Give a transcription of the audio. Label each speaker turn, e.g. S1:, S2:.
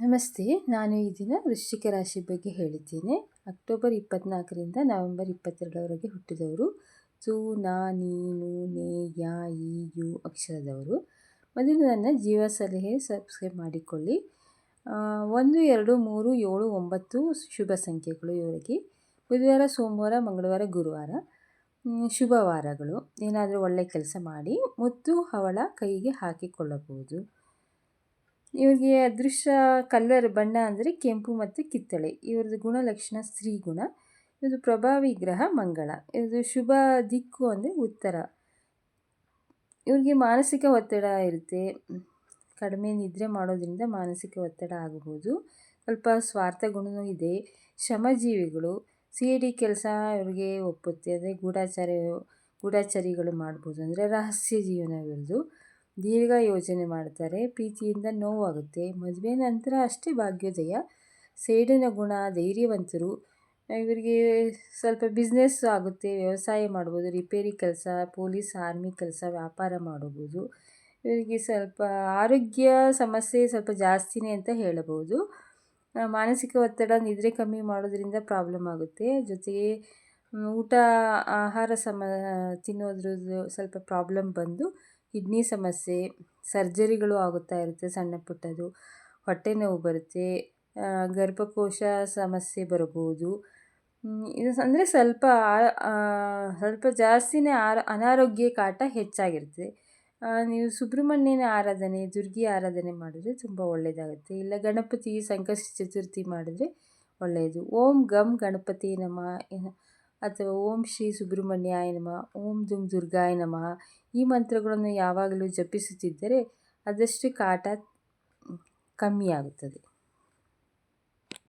S1: ನಮಸ್ತೆ, ನಾನು ಈ ದಿನ ವೃಶ್ಚಿಕ ರಾಶಿ ಬಗ್ಗೆ ಹೇಳಿದ್ದೇನೆ. ಅಕ್ಟೋಬರ್ ಇಪ್ಪತ್ತ್ನಾಲ್ಕರಿಂದ ನವೆಂಬರ್ ಇಪ್ಪತ್ತೆರಡರವರೆಗೆ ಹುಟ್ಟಿದವರು ತು ನಾ ನೀನು ನೇ, ಯಾ ಈ ಯು ಅಕ್ಷರದವರು. ಮೊದಲು ನನ್ನ ಜೀವ ಸಲಹೆ ಸಬ್ಸ್ಕ್ರೈಬ್ ಮಾಡಿಕೊಳ್ಳಿ. ಒಂದು, ಎರಡು, ಮೂರು, ಏಳು, ಒಂಬತ್ತು ಶುಭ ಸಂಖ್ಯೆಗಳು ಇವರಿಗೆ. ಬುಧವಾರ, ಸೋಮವಾರ, ಮಂಗಳವಾರ, ಗುರುವಾರ. ಶುಭವಾರಗಳು ಏನಾದರೂ ಒಳ್ಳೆಯ ಕೆಲಸ ಮಾಡಿ ಮುತ್ತು ಹವಳ ಕೈಗೆ ಹಾಕಿಕೊಳ್ಳಬಹುದು. ಇವರಿಗೆ ಅದೃಶ್ಯ ಕಲ್ಲರ್ ಬಣ್ಣ ಅಂದರೆ ಕೆಂಪು ಮತ್ತು ಕಿತ್ತಳೆ. ಇವ್ರದ್ದು ಗುಣಲಕ್ಷಣ ಸ್ತ್ರೀಗುಣ ಇದು ಪ್ರಭಾವಿ ಗ್ರಹ ಮಂಗಳ ಇದು ಶುಭ ದಿಕ್ಕು ಅಂದರೆ ಉತ್ತರ. ಇವ್ರಿಗೆ ಮಾನಸಿಕ ಒತ್ತಡ ಇರುತ್ತೆ. ಕಡಿಮೆ ನಿದ್ರೆ ಮಾಡೋದ್ರಿಂದ ಮಾನಸಿಕ ಒತ್ತಡ ಆಗಬಹುದು ಸ್ವಲ್ಪ ಸ್ವಾರ್ಥ ಗುಣವೂ ಇದೆ. ಶ್ರಮಜೀವಿಗಳು ಸಿ ಡಿ ಕೆಲಸ ಇವ್ರಿಗೆ ಒಪ್ಪುತ್ತೆ. ಅಂದರೆ ಗೂಢಾಚಾರ ಗೂಢಾಚಾರಿಗಳು ಮಾಡ್ಬೋದು. ಅಂದರೆ ರಹಸ್ಯ ಜೀವನ ದೀರ್ಘ ಯೋಚನೆ ಮಾಡ್ತಾರೆ. ಪ್ರೀತಿಯಿಂದ ನೋವಾಗುತ್ತೆ. ಮದುವೆ ನಂತರ ಅಷ್ಟೇ ಭಾಗ್ಯೋದಯ. ಸೇಡಿನ ಗುಣ, ಧೈರ್ಯವಂತರು. ಇವರಿಗೆ ಸ್ವಲ್ಪ ಬಿಸ್ನೆಸ್ ಆಗುತ್ತೆ. ವ್ಯವಸಾಯ ಮಾಡ್ಬೋದು ರಿಪೇರಿ ಕೆಲಸ ಪೊಲೀಸ್ ಆರ್ಮಿ ಕೆಲಸ, ವ್ಯಾಪಾರ ಮಾಡಬಹುದು ಇವರಿಗೆ ಸ್ವಲ್ಪ ಆರೋಗ್ಯ ಸಮಸ್ಯೆ ಸ್ವಲ್ಪ ಜಾಸ್ತಿನೇ ಅಂತ ಹೇಳಬಹುದು. ಮಾನಸಿಕ ಒತ್ತಡ, ನಿದ್ರೆ ಕಮ್ಮಿ ಮಾಡೋದ್ರಿಂದ ಪ್ರಾಬ್ಲಮ್ ಆಗುತ್ತೆ. ಜೊತೆಗೆ ಊಟ, ಆಹಾರ ಸಮ, ತಿನ್ನೋದ್ರದ್ದು ಸ್ವಲ್ಪ ಪ್ರಾಬ್ಲಮ್ ಬಂದು ಕಿಡ್ನಿ ಸಮಸ್ಯೆ, ಸರ್ಜರಿಗಳು ಆಗುತ್ತಾ ಇರುತ್ತೆ ಸಣ್ಣ ಪುಟ್ಟದು ಹೊಟ್ಟೆ ನೋವು ಬರುತ್ತೆ ಗರ್ಭಕೋಶ ಸಮಸ್ಯೆ ಬರಬಹುದು. ಇದು ಅಂದರೆ ಸ್ವಲ್ಪ ಸ್ವಲ್ಪ ಜಾಸ್ತಿನೇ ಆರ, ಅನಾರೋಗ್ಯ ಕಾಟ ಹೆಚ್ಚಾಗಿರುತ್ತೆ. ನೀವು ಸುಬ್ರಹ್ಮಣ್ಯನ ಆರಾಧನೆ, ದುರ್ಗಿ ಆರಾಧನೆ ಮಾಡಿದ್ರೆ ತುಂಬ ಒಳ್ಳೆಯದಾಗುತ್ತೆ ಇಲ್ಲ ಗಣಪತಿ ಸಂಕಷ್ಟ ಚತುರ್ಥಿ ಮಾಡಿದ್ರೆ ಒಳ್ಳೆಯದು ಓಂ ಗಮ್ ಗಣಪತಿ ನಮಃ. ಅಥವಾ ಓಂ ಶ್ರೀ ಸುಬ್ರಹ್ಮಣ್ಯಾಯ ನಮಃ, ಓಂ ದುಂ ದುರ್ಗಾಯ ನಮಃ ಈ ಮಂತ್ರಗಳನ್ನು ಯಾವಾಗಲೂ ಜಪಿಸುತ್ತಿದ್ದರೆ ಆದಷ್ಟು ಕಾಟ ಕಮ್ಮಿಯಾಗುತ್ತದೆ